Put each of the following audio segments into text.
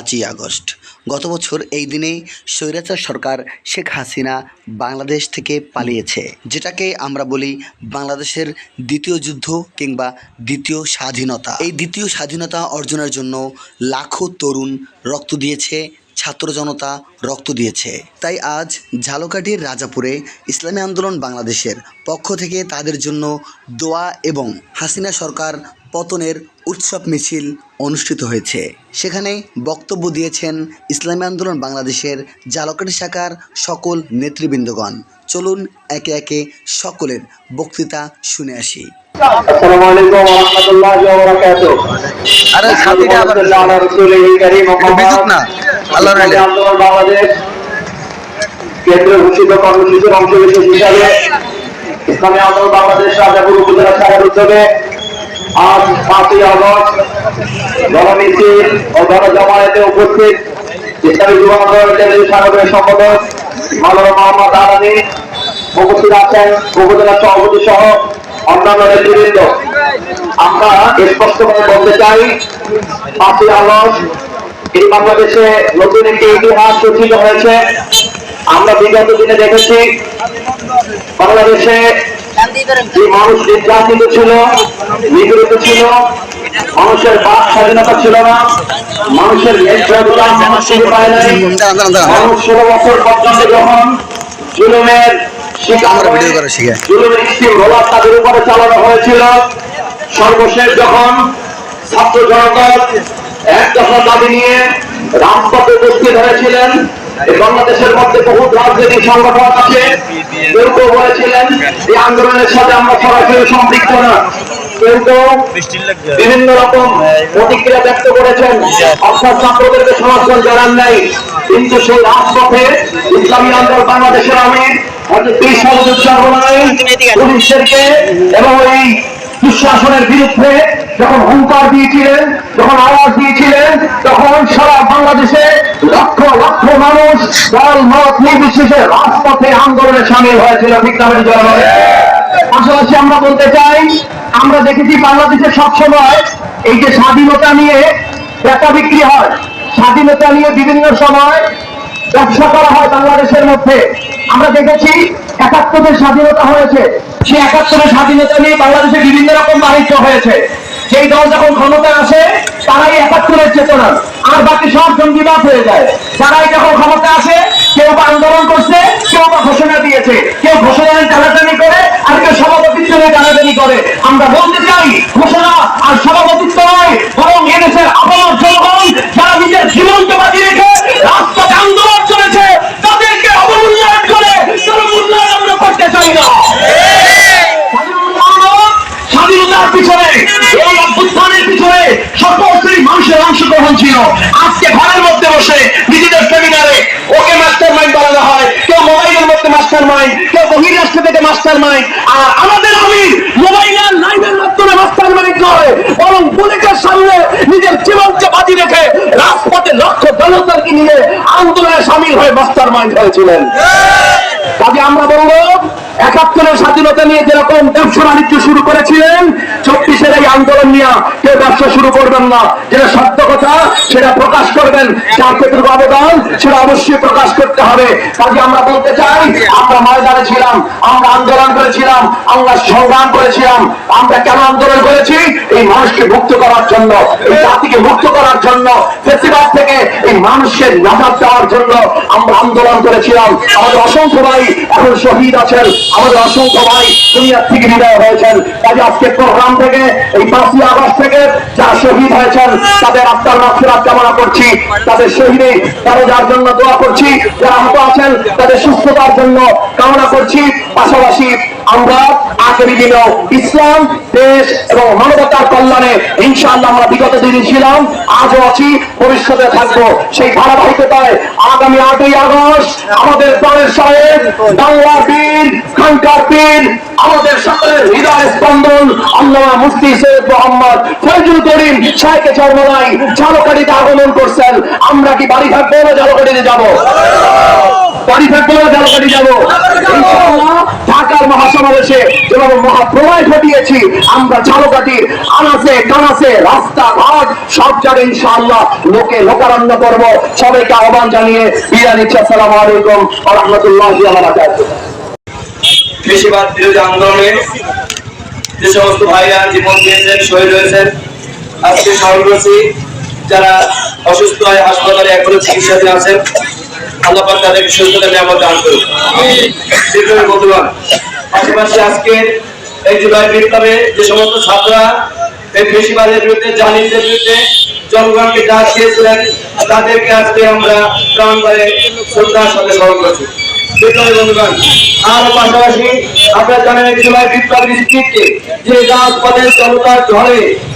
পাঁচই আগস্ট। গত বছর এই দিনেই স্বৈরাচার সরকার শেখ হাসিনা বাংলাদেশ থেকে পালিয়েছে, যেটাকে আমরা বলি বাংলাদেশের দ্বিতীয় যুদ্ধ কিংবা দ্বিতীয় স্বাধীনতা। এই দ্বিতীয় স্বাধীনতা অর্জনের জন্য লাখো তরুণ রক্ত দিয়েছে, ছাত্র জনতা রক্ত দিয়েছে। তাই আজ ঝালকাঠির রাজাপুরে ইসলামী আন্দোলন বাংলাদেশের পক্ষ থেকে তাদের জন্য দোয়া এবং হাসিনা সরকার পতনের উৎসব মিছিল অনুষ্ঠিত হয়েছে। সেখানে বক্তব্য দিয়েছেন ইসলামী আন্দোলন বাংলাদেশের ঝালকাঠি শাখার সকল নেতৃবৃন্দগণ। চলুন একে একে সকলের বক্তৃতা শুনে আসি। আন্দোলন বাংলাদেশ কেন্দ্র ঘোষিত কর্মসূচির অংশ বিশেষ ইসলামী আন্দোলন বাংলাদেশ রাজাপুর উপজেলা শাখার উদ্যোগে আজ পাঁচই আগস্ট গণমিছিল ও গণজমায়েতে উপস্থিত ইসলামী যুব আন্দোলন কেন্দ্রীয় সাগরের সম্পাদক মোহাম্মদ উপস্থিত আছেন উপজেলা সভাপতি সহ অন্যান্য নেতৃবৃন্দ। আমরা স্পষ্টভাবে বলতে চাই, পাঁচই আগস্ট এই বাংলাদেশে নতুন একটি ইতিহাস রচিত হয়েছে। আমরা বিগত দিনে দেখেছি, বাংলাদেশে যে মানুষ নির্যাতিত ছিল নিগৃহীত ছিল মানুষের বাক স্বাধীনতা ছিল না মানুষের মানুষ পায় নাই। মানুষ ষোলো বছর পর্যন্ত যখন জুলুমের রোলার তাদের উপরে চালানো হয়েছিল সর্বশেষ যখন ছাত্র জনতা এক দফা দাবি নিয়ে রাজপথে উপস্থিত হয়েছিলেন বাংলাদেশের মধ্যে বহু রাজনৈতিক সংগঠন আছে। কেউ কেউ বলেছিলেন এই আন্দোলনের সাথে আমরা সরাসরি সম্পৃক্ত না। কেউ কেউ বিভিন্ন রকম প্রতিক্রিয়া ব্যক্ত করেছেন। অর্থাৎ ছাত্রদেরকে সমর্থন জানান নাই। কিন্তু সেই রাজপথে ইসলামী আন্দোলন বাংলাদেশের আমি পুলিশদেরকে এবং এই দুঃশাসনের বিরুদ্ধে যখন হুঙ্কার দিয়েছিলেন, যখন আওয়াজ দিয়েছিলেন, তখন সারা বাংলাদেশে লক্ষ লক্ষ মানুষ দল, মত নির্বিশেষে রাজপথে আন্দোলনে সামিল হয়েছিল বিজ্ঞাপনের জন্য পাশাপাশি আমরা বলতে চাই, আমরা দেখেছি বাংলাদেশে সবসময় এই যে স্বাধীনতা নিয়ে বেচা বিক্রি হয়, স্বাধীনতা নিয়ে বিভিন্ন সময় ব্যবসা করা হয় বাংলাদেশের মধ্যে। আমরা দেখেছি একাত্তরের স্বাধীনতা হয়েছে। সেই একাত্তরের স্বাধীনতা নিয়ে বাংলাদেশে বিভিন্ন রকম বাণিজ্য হয়েছে। সেই দল যখন ক্ষমতা আসে, তারাই একাত্তরের চেতনা আর বাকি সব জঙ্গিবাদ হয়ে যায়। যারাই যখন ক্ষমতা আসে, কেউ বা আন্দোলন করছে, কেউ বা ঘোষণা দিয়েছে। কেউ ঘোষণা টানাটানি করে, আর কেউ সভাপতিত্ব নিয়ে টানাটানি করে। আমরা বলতে চাই, ঘোষণা আর সভাপতিত্ব নয়, বরং এদেশের আপামর জনগণ যারা নিজের জীবনকে বাজি রেখে রাস্তাতে আন্দোলন চলেছে তাদেরকে অবমূল্যায়ন করে তার মূল্যায়ন আমরা করতে চাই না স্বাধীনতার পিছনে এই অভ্যুত্থানের পিছনে সকল শ্রেণির মানুষের অংশগ্রহণ ছিল। আজকে ঘরের মধ্যে বসে নিজেদের সেমিনারে ওকে মাস্টার মাইন্ড বানানো হয়, কেউ মোবাইলের মধ্যে মাস্টার মাইন্ড কেউ বহিরাষ্ট্র থেকে মাস্টার মাইন্ড আর আমাদের আমি মোবাইলের লাইভের মাধ্যমে মাস্টার মাইন্ড নয়, বরং বুলেটের সামনে নিজের জীবনকে বাজি রেখে রাজপথে লক্ষ জনতাকে নিয়ে আন্দোলনে সামিল হয়ে মাস্টার মাইন্ড হয়েছিলেন। কাজে আমরা বলব একাত্তরের স্বাধীনতা নিয়ে যেরকম ব্যবসা বাণিজ্য শুরু করেছিলেন চব্বিশের এই আন্দোলন নিয়ে কেউ ব্যবসা শুরু করবেন না। যেটা সত্য কথা, সেটা প্রকাশ করবেন। যার ক্ষেত্রে অবদান, সেটা অবশ্যই প্রকাশ করতে হবে। কাজে আমরা বলতে চাই, আমরা ময়দানে ছিলাম, আমরা আন্দোলন করেছিলাম, আমরা সংগ্রাম করেছিলাম। আমরা কেন আন্দোলন করেছি? এই মানুষকে মুক্ত করার জন্য, এই জাতিকে মুক্ত করার জন্য ফেসিবাদ থেকে এই মানুষের নাজাত দেওয়ার জন্য আমরা আন্দোলন করেছিলাম। আমাদের অসংখ্য ভাই এখন শহীদ আছেন। আমাদের অসংখ্য ভাই দুনিয়ার থেকে বিদায় হয়েছেন। কাজে আজকে প্রোগ্রাম থেকে, এই পাঁচই আগস্ট থেকে যারা শহীদ হয়েছেন, তাদের আত্মার মাফিরাত কামনা করছি। তাদের শহীদে তারা যার জন্য দোয়া করছি। যারা আহত আছেন, তাদের সুস্থতার জন্য কামনা করছি। পাশাপাশি আমরা আগামী দিনেও ইসলাম, দেশ এবং মানবতার কল্যাণে ইনশাআল্লাহ আমরা বিগত দিনে ছিলাম, আজও আছি, ভবিষ্যতে থাকব। সেই ধারাবাহিকতায় আগামী আটই আগস্ট আমাদের দলের সাহেব, বাংলার বীর, খানকার বীর আমাদের সকলের হৃদয় স্পন্দন আল্লাহ মুফতি সৈয়দ মোহাম্মদ ফজল করিম শাহকে চরমলাই ঝালকাঠিতে আগমন করছেন। আমরা কি বাড়ি থাকব না ঝালকাঠিতে যাব? বাড়ি থাকব না ঝালকাঠি যাব। ঢাকার মহাসড়ক যেভাবে মহাপ্রলয় ঘটিয়েছি আমরা ঝালকাঠির আনাসে কানাসে রাস্তাঘাট সব জায়গায় ইনশাআল্লাহ লোকে লোকারণ্য করব। সবাইকে আহ্বান জানিয়ে বিদায় নিচ্ছি। আসসালামু আলাইকুম ওয়া রাহমাতুল্লাহি ওয়া বারাকাতুহু। কৃষিবাদ বিরোধী আন্দোলনে যে সমস্ত ভাইরা জীবন দিয়েছেন শহীদ হয়েছেন আজকে স্মরণ করছি যারা অসুস্থ হয়ে হাসপাতালে এখনও চিকিৎসাধীন আছেন আল্লাহ দান পাশাপাশি আজকে এই জুলাই যে জনগণকে ডাক দিয়েছিলেন, তাদেরকে আজকে আমরা প্রাণ করে শ্রদ্ধার সাথে স্মরণ করছি। বন্ধুগণ আর পাশাপাশি আপনারা জানেন জুলাই বিপ্লবের স্পিডকে যে রাজপথের জনতার ঝড়ে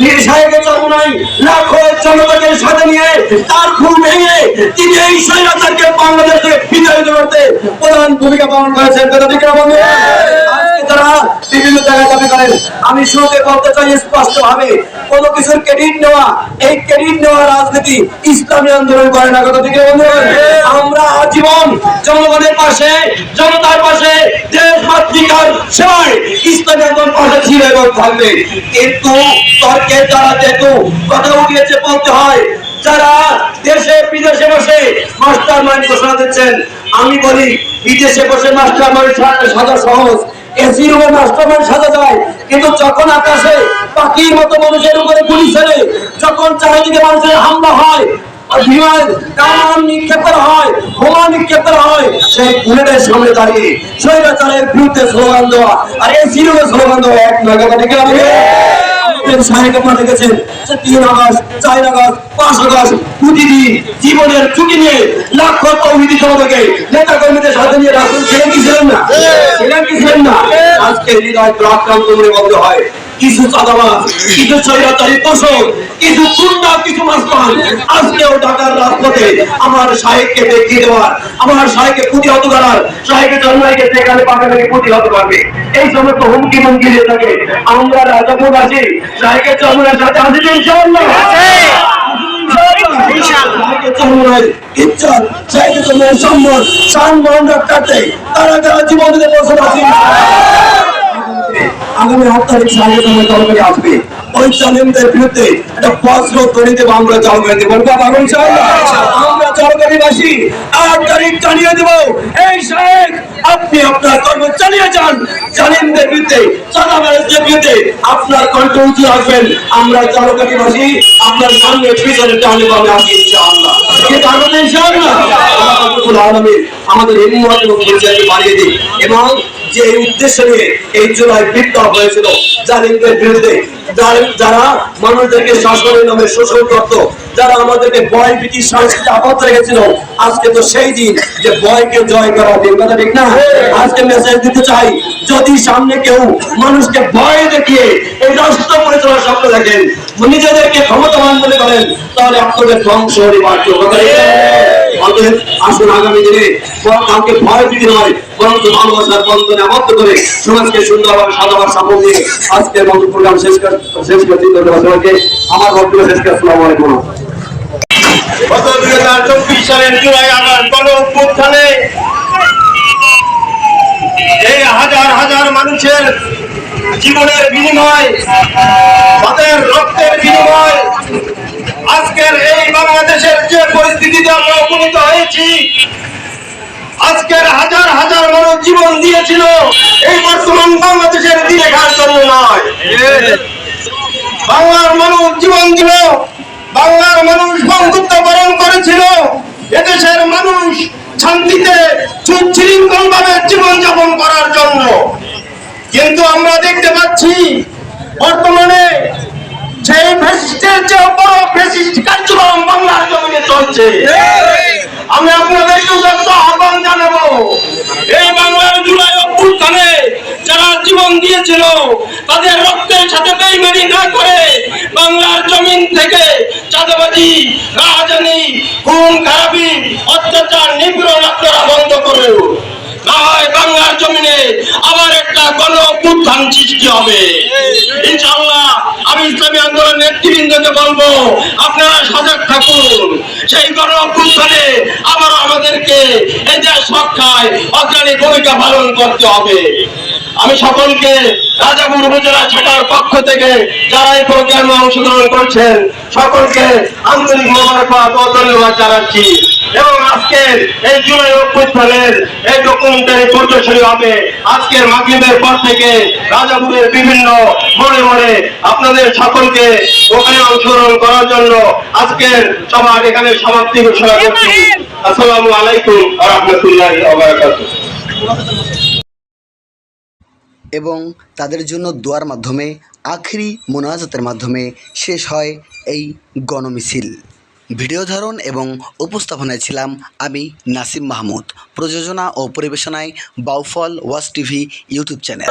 পীর সাহেবের নাই লাখো জনতাকে সাথে নিয়ে তার ঘুম ভেঙে তিনি এই স্বৈরাচারকে বাংলাদেশ থেকে বিতাড়িত করতে প্রধান ভূমিকা পালন করেছেন। কথা ঠিক আমি থাকবে। কিন্তু তর্কের দ্বারা যেহেতু কথা উঠিয়েছে বলতে হয়, যারা দেশে, বিদেশে বসে মাস্টার মাইন্ড ঘোষণা দিচ্ছেন, আমি বলি, বিদেশে বসে মাস্টার মাইন্ড সাজা সহজ। এসি রুমে মাস্টার সাজা যায় কিন্তু যখন আকাশে পাখির মতো মানুষের উপরে গুলি ছেড়ে, যখন চারিদিকে মানুষের হামলা হয় নিক্ষেপ করা হয়, বোমা নিক্ষেপ হয়, সেই বুলেটের সামনে দাঁড়িয়ে স্বৈরাচারের বিরুদ্ধে স্লোগান সিনেমা স্লোগান এক নয় সাহেব আপনারা দেখেছেন যে তিন আগস্ট চার আগস্ট পাঁচ আগস্ট প্রতিদিন জীবনের ঝুঁকি নিয়ে লাখ তৌহিদি জনতাকে নেতা কর্মীদের সাথে নিয়ে রাখুন ছিলেন কি ছিলেন না? ছিলেন। কি ছিলেন না? আজকে হৃদয় প্রাক্রান্ত করে বলতে হয়। কিছু চাঁদাবাজ কিছু স্বৈরাচারী পোষক কিছু গুন্ডা কিছু মাস্তান আজকেও ঢাকার রাজপথে আমার সাহেবকে দেখিয়ে দেওয়ার আমার সাহেবকে প্রতিহত করার সাহেবের জন্মাইকে সেখানে পাকাটাকে প্রতিহত করবে? এই সমস্ত হুমকি মুমকি দিয়ে থাকে আমরা রাজাপুর আছি। সাহেবের জন্মের সাথে আছি তো ইনশাআল্লাহ সম্মান সম্মান রক্ষার্থে তারা যারা জীবন দিতে বসে আছে আগামী আট তারিখ আমার দলকারী আসবে। ওই জালিমদের বিরুদ্ধে একটা বজ্র তৈরি দেবো আমরা জলকারী দেবো আমরা জলকারীবাসী আট তারিখ জানিয়ে দেবো। এই সাহেব আপনি আপনার কর্ম চালিয়ে যান। জালিমদের বিরুদ্ধে, চাঁদাবাজদের বিরুদ্ধে আপনার উঁচু রাখবেন। আমরা জলকারীবাসী আপনার সামনে পিছনে টানে পাবে আসি। আলামিন আমাদের এবং এবং যে উদ্দেশ্য নিয়ে এই জুলাই বিপ্লব হয়েছিল জালিমদের বিরুদ্ধে যার- মানুষদেরকে শাসনের নামে শোষণ করত যারা আমাদেরকে ভয়, ভীতি সংস্কৃতি আবদ্ধ রেখেছিল, আজকে তো সেই দিন যে ভয়কে জয় করা দিন কথা ঠিক না? আজকে মেসেজ দিতে চাই, যদি সামনে কেউ মানুষকে ভয় দেখিয়ে এই রাষ্ট্র পরিচালনার স্বপ্ন দেখেন, নিজেদেরকে ক্ষমতাবান মনে করেন, তাহলে আপনাদের ধ্বংস অনিবার্য কথা ঠিক না? অতএব আসুন আগামী দিনে। বরং কাউকে ভয় দিতে নয় বরং ভালোবাসার বন্ধনে আবদ্ধ করে সমাজকে সুন্দরভাবে সাজাবার সাফল দিয়ে আজকের মতো প্রোগ্রাম শেষ শেষ করছি। ধন্যবাদ সবাইকে। আমার বক্তব্য শেষ করে। আসসালামু আলাইকুম। গত দুই হাজার চব্বিশ সালের জুলাই আগস্ট গণ অভ্যুত্থানে এই হাজার হাজার মানুষের জীবনের বিনিময় তাদের রক্তের বিনিময়। আজকের এই বাংলাদেশের যে পরিস্থিতিতে আমরা উপনীত হয়েছি, আজকের হাজার হাজার মানুষ জীবন দিয়েছিল, এই বর্তমান বাংলাদেশের দিনে নয়? বাংলার মানুষ জীবন দিল, বাংলার মানুষ বন্ধুত্ব বরণ করেছিল, এদেশের মানুষ শান্তিতে সুশৃঙ্খল ভাবে জীবন যাপন করার জন্য। কিন্তু আমরা দেখতে পাচ্ছি, বর্তমানে সেই ফ্যাসিস্টের চেয়ে বড় ফ্যাসিস্ট কার্যক্রম বাংলার জমিনে চলছে। আমি আপনাদেরকে আহ্বান এই বাংলার জুলাই যারা জীবন দিয়েছিল, তাদের রক্তের সাথে না করে বাংলার জমিন থেকে চাঁদাবাজি রাজধানী খুন, খারাপি, অত্যাচার, নিপীড়ন আপনারা বন্ধ করুন। আমি ভূমিকা পালন করতে হবে। আমি সকলকে রাজাপুর উপজেলা শাখার পক্ষ থেকে যারা এই প্রোগ্রামে অংশগ্রহণ করছেন, সকলকে আন্তরিক মোবারকবাদ ধন্যবাদ জানাচ্ছি। এবং আজকের এই জুলাই অভ্যুত্থানের এই ডকুমেন্টারি প্রদর্শনী হবে। আজকের মাগরিবের পর থেকে রাজাপুরের বিভিন্ন মোড়ে মোড়ে আপনাদের সকলকে ওখানে অংশগ্রহণ করার জন্য আজকের সভা এখানে সমাপ্তি ঘোষণা করছি। আসসালামু আলাইকুম রহমতুল্লাহ এবং তাদের জন্য দোয়ার মাধ্যমে আখরি মোনাজাতের মাধ্যমে শেষ হয় এই গণমিছিল। ভিডিও ধারণ এবং উপস্থাপনায় ছিলাম আমি নাসিম মাহমুদ। প্রযোজনা ও পরিবেশনায় বাউফল ওয়াস টিভি ইউটিউব চ্যানেল।